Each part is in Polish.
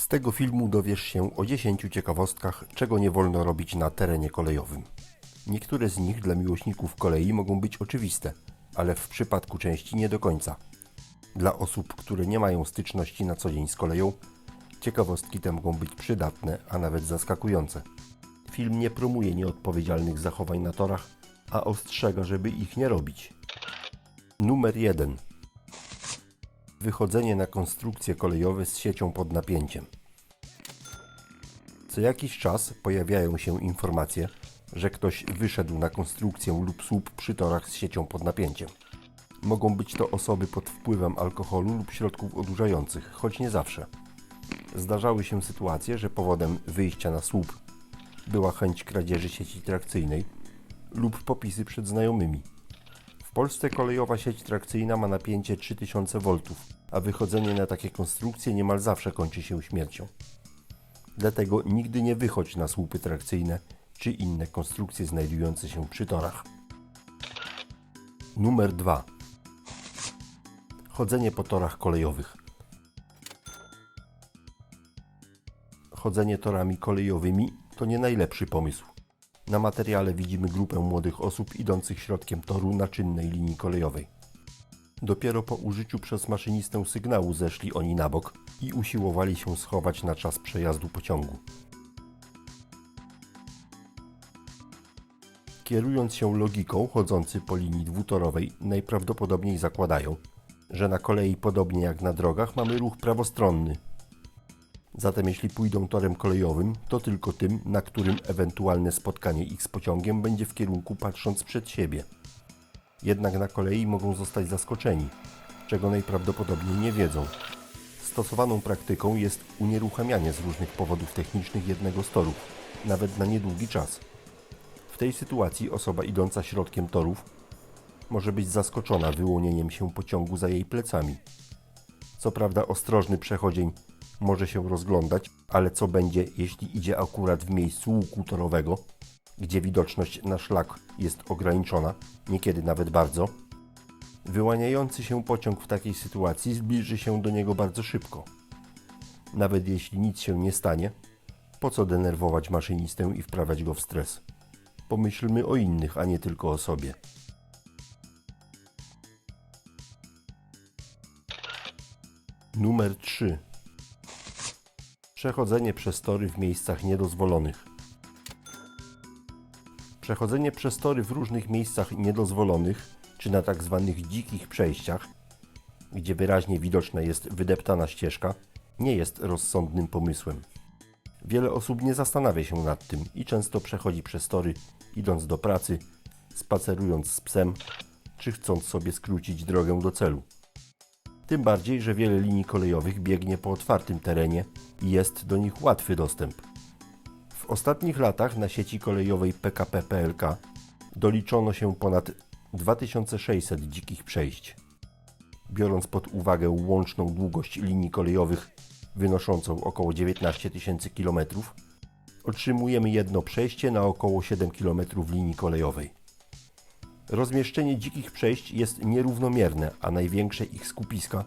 Z tego filmu dowiesz się o 10 ciekawostkach, czego nie wolno robić na terenie kolejowym. Niektóre z nich dla miłośników kolei mogą być oczywiste, ale w przypadku części nie do końca. Dla osób, które nie mają styczności na co dzień z koleją, ciekawostki te mogą być przydatne, a nawet zaskakujące. Film nie promuje nieodpowiedzialnych zachowań na torach, a ostrzega, żeby ich nie robić. Numer 1. Wychodzenie na konstrukcje kolejowe z siecią pod napięciem. Co jakiś czas pojawiają się informacje, że ktoś wyszedł na konstrukcję lub słup przy torach z siecią pod napięciem. Mogą być to osoby pod wpływem alkoholu lub środków odurzających, choć nie zawsze. Zdarzały się sytuacje, że powodem wyjścia na słup była chęć kradzieży sieci trakcyjnej lub popisy przed znajomymi. W Polsce kolejowa sieć trakcyjna ma napięcie 3000 V, a wychodzenie na takie konstrukcje niemal zawsze kończy się śmiercią. Dlatego nigdy nie wychodź na słupy trakcyjne czy inne konstrukcje znajdujące się przy torach. Numer 2. Chodzenie po torach kolejowych. Chodzenie torami kolejowymi to nie najlepszy pomysł. Na materiale widzimy grupę młodych osób idących środkiem toru na czynnej linii kolejowej. Dopiero po użyciu przez maszynistę sygnału zeszli oni na bok i usiłowali się schować na czas przejazdu pociągu. Kierując się logiką, chodzący po linii dwutorowej najprawdopodobniej zakładają, że na kolei podobnie jak na drogach mamy ruch prawostronny. Zatem jeśli pójdą torem kolejowym, to tylko tym, na którym ewentualne spotkanie ich z pociągiem będzie w kierunku patrząc przed siebie. Jednak na kolei mogą zostać zaskoczeni, czego najprawdopodobniej nie wiedzą. Stosowaną praktyką jest unieruchamianie z różnych powodów technicznych jednego z torów, nawet na niedługi czas. W tej sytuacji osoba idąca środkiem torów może być zaskoczona wyłonieniem się pociągu za jej plecami. Co prawda ostrożny przechodzień może się rozglądać, ale co będzie, jeśli idzie akurat w miejscu łuku torowego, gdzie widoczność na szlak jest ograniczona, niekiedy nawet bardzo? Wyłaniający się pociąg w takiej sytuacji zbliży się do niego bardzo szybko. Nawet jeśli nic się nie stanie, po co denerwować maszynistę i wprawiać go w stres? Pomyślmy o innych, a nie tylko o sobie. Numer 3. Przechodzenie przez tory w miejscach niedozwolonych. Przechodzenie przez tory w różnych miejscach niedozwolonych, czy na tak zwanych dzikich przejściach, gdzie wyraźnie widoczna jest wydeptana ścieżka, nie jest rozsądnym pomysłem. Wiele osób nie zastanawia się nad tym i często przechodzi przez tory, idąc do pracy, spacerując z psem, czy chcąc sobie skrócić drogę do celu. Tym bardziej, że wiele linii kolejowych biegnie po otwartym terenie i jest do nich łatwy dostęp. W ostatnich latach na sieci kolejowej PKP PLK doliczono się ponad 2600 dzikich przejść. Biorąc pod uwagę łączną długość linii kolejowych wynoszącą około 19 tysięcy km, otrzymujemy jedno przejście na około 7 km linii kolejowej. Rozmieszczenie dzikich przejść jest nierównomierne, a największe ich skupiska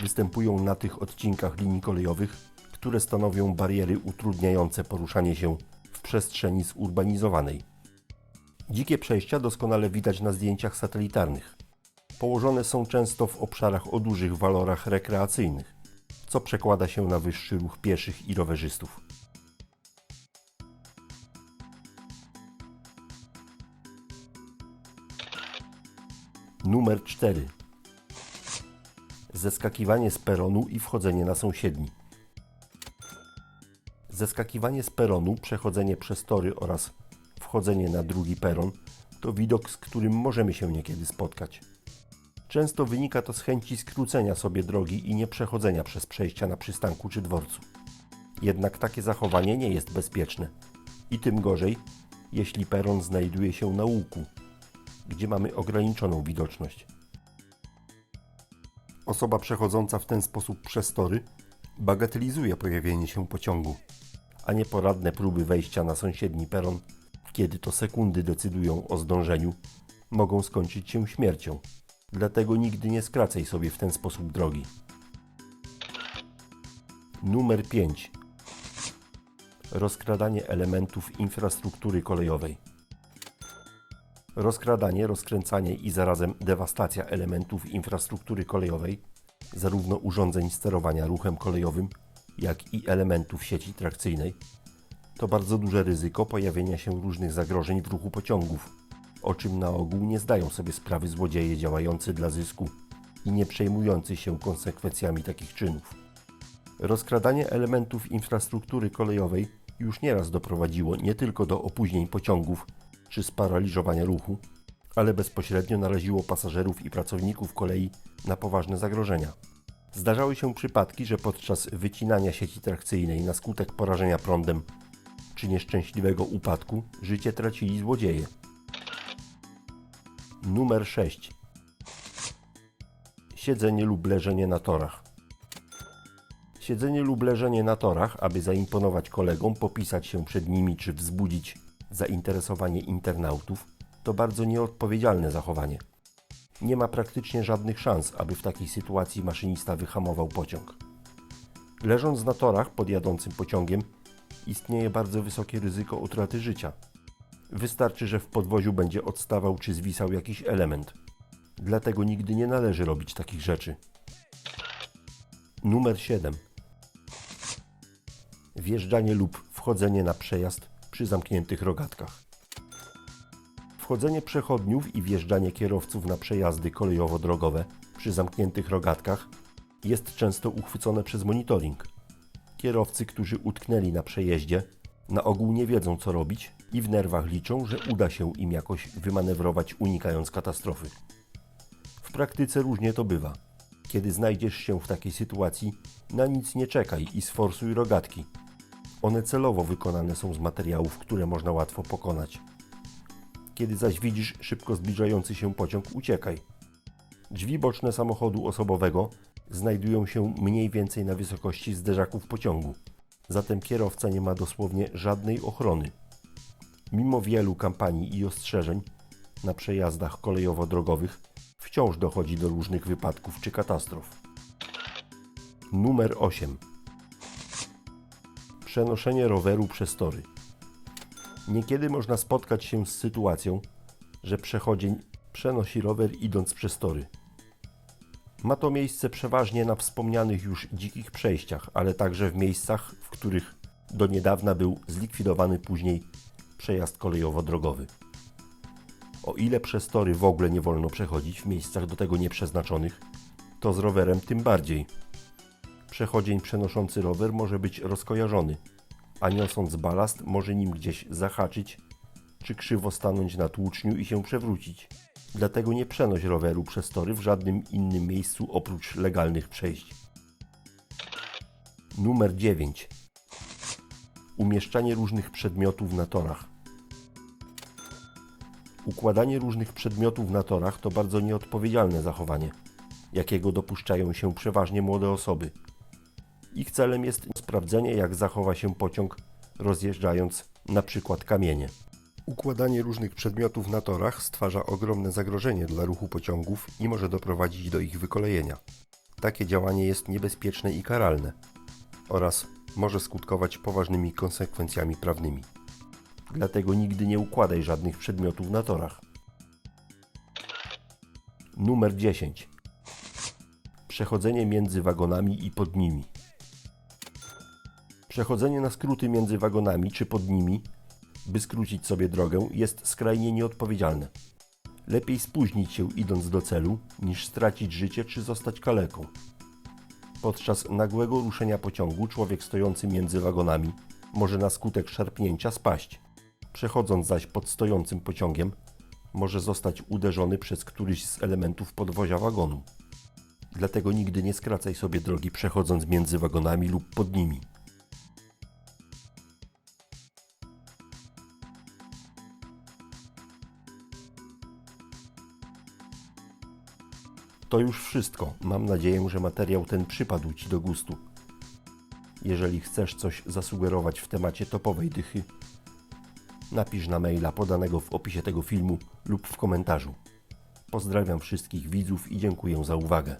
występują na tych odcinkach linii kolejowych, które stanowią bariery utrudniające poruszanie się w przestrzeni zurbanizowanej. Dzikie przejścia doskonale widać na zdjęciach satelitarnych. Położone są często w obszarach o dużych walorach rekreacyjnych, co przekłada się na wyższy ruch pieszych i rowerzystów. Numer 4. Zeskakiwanie z peronu i wchodzenie na sąsiedni. Zeskakiwanie z peronu, przechodzenie przez tory oraz wchodzenie na drugi peron to widok, z którym możemy się niekiedy spotkać. Często wynika to z chęci skrócenia sobie drogi i nie przechodzenia przez przejścia na przystanku czy dworcu. Jednak takie zachowanie nie jest bezpieczne. I tym gorzej, jeśli peron znajduje się na łuku, gdzie mamy ograniczoną widoczność. Osoba przechodząca w ten sposób przez tory bagatelizuje pojawienie się pociągu, a nieporadne próby wejścia na sąsiedni peron, kiedy to sekundy decydują o zdążeniu, mogą skończyć się śmiercią. Dlatego nigdy nie skracaj sobie w ten sposób drogi. Numer 5. Rozkradanie elementów infrastruktury kolejowej. Rozkradanie, rozkręcanie i zarazem dewastacja elementów infrastruktury kolejowej, zarówno urządzeń sterowania ruchem kolejowym, jak i elementów sieci trakcyjnej, to bardzo duże ryzyko pojawienia się różnych zagrożeń w ruchu pociągów, o czym na ogół nie zdają sobie sprawy złodzieje działający dla zysku i nie przejmujący się konsekwencjami takich czynów. Rozkradanie elementów infrastruktury kolejowej już nieraz doprowadziło nie tylko do opóźnień pociągów czy sparaliżowania ruchu, ale bezpośrednio naraziło pasażerów i pracowników kolei na poważne zagrożenia. Zdarzały się przypadki, że podczas wycinania sieci trakcyjnej na skutek porażenia prądem czy nieszczęśliwego upadku życie tracili złodzieje. Numer 6. Siedzenie lub leżenie na torach. Siedzenie lub leżenie na torach, aby zaimponować kolegom, popisać się przed nimi czy wzbudzić zainteresowanie internautów, to bardzo nieodpowiedzialne zachowanie. Nie ma praktycznie żadnych szans, aby w takiej sytuacji maszynista wyhamował pociąg. Leżąc na torach pod jadącym pociągiem, istnieje bardzo wysokie ryzyko utraty życia. Wystarczy, że w podwoziu będzie odstawał czy zwisał jakiś element. Dlatego nigdy nie należy robić takich rzeczy. Numer 7. Wjeżdżanie lub wchodzenie na przejazd przy zamkniętych rogatkach. Wchodzenie przechodniów i wjeżdżanie kierowców na przejazdy kolejowo-drogowe przy zamkniętych rogatkach jest często uchwycone przez monitoring. Kierowcy, którzy utknęli na przejeździe, na ogół nie wiedzą co robić i w nerwach liczą, że uda się im jakoś wymanewrować, unikając katastrofy. W praktyce różnie to bywa. Kiedy znajdziesz się w takiej sytuacji, na nic nie czekaj i sforsuj rogatki. One celowo wykonane są z materiałów, które można łatwo pokonać. Kiedy zaś widzisz szybko zbliżający się pociąg, uciekaj. Drzwi boczne samochodu osobowego znajdują się mniej więcej na wysokości zderzaków pociągu, zatem kierowca nie ma dosłownie żadnej ochrony. Mimo wielu kampanii i ostrzeżeń na przejazdach kolejowo-drogowych wciąż dochodzi do różnych wypadków czy katastrof. Numer 8. Przenoszenie roweru przez tory. Niekiedy można spotkać się z sytuacją, że przechodzień przenosi rower idąc przez tory. Ma to miejsce przeważnie na wspomnianych już dzikich przejściach, ale także w miejscach, w których do niedawna był zlikwidowany później przejazd kolejowo-drogowy. O ile przez tory w ogóle nie wolno przechodzić w miejscach do tego nieprzeznaczonych, to z rowerem tym bardziej. Przechodzień przenoszący rower może być rozkojarzony, a niosąc balast może nim gdzieś zahaczyć, czy krzywo stanąć na tłuczniu i się przewrócić. Dlatego nie przenoś roweru przez tory w żadnym innym miejscu oprócz legalnych przejść. Numer 9. Umieszczanie różnych przedmiotów na torach. Układanie różnych przedmiotów na torach to bardzo nieodpowiedzialne zachowanie, jakiego dopuszczają się przeważnie młode osoby. Ich celem jest sprawdzenie, jak zachowa się pociąg, rozjeżdżając na przykład kamienie. Układanie różnych przedmiotów na torach stwarza ogromne zagrożenie dla ruchu pociągów i może doprowadzić do ich wykolejenia. Takie działanie jest niebezpieczne i karalne oraz może skutkować poważnymi konsekwencjami prawnymi. Dlatego nigdy nie układaj żadnych przedmiotów na torach. Numer 10. Przechodzenie między wagonami i pod nimi. Przechodzenie na skróty między wagonami czy pod nimi, by skrócić sobie drogę, jest skrajnie nieodpowiedzialne. Lepiej spóźnić się idąc do celu, niż stracić życie czy zostać kaleką. Podczas nagłego ruszenia pociągu człowiek stojący między wagonami może na skutek szarpnięcia spaść. Przechodząc zaś pod stojącym pociągiem, może zostać uderzony przez któryś z elementów podwozia wagonu. Dlatego nigdy nie skracaj sobie drogi przechodząc między wagonami lub pod nimi. To już wszystko. Mam nadzieję, że materiał ten przypadł Ci do gustu. Jeżeli chcesz coś zasugerować w temacie topowej dychy, napisz na maila podanego w opisie tego filmu lub w komentarzu. Pozdrawiam wszystkich widzów i dziękuję za uwagę.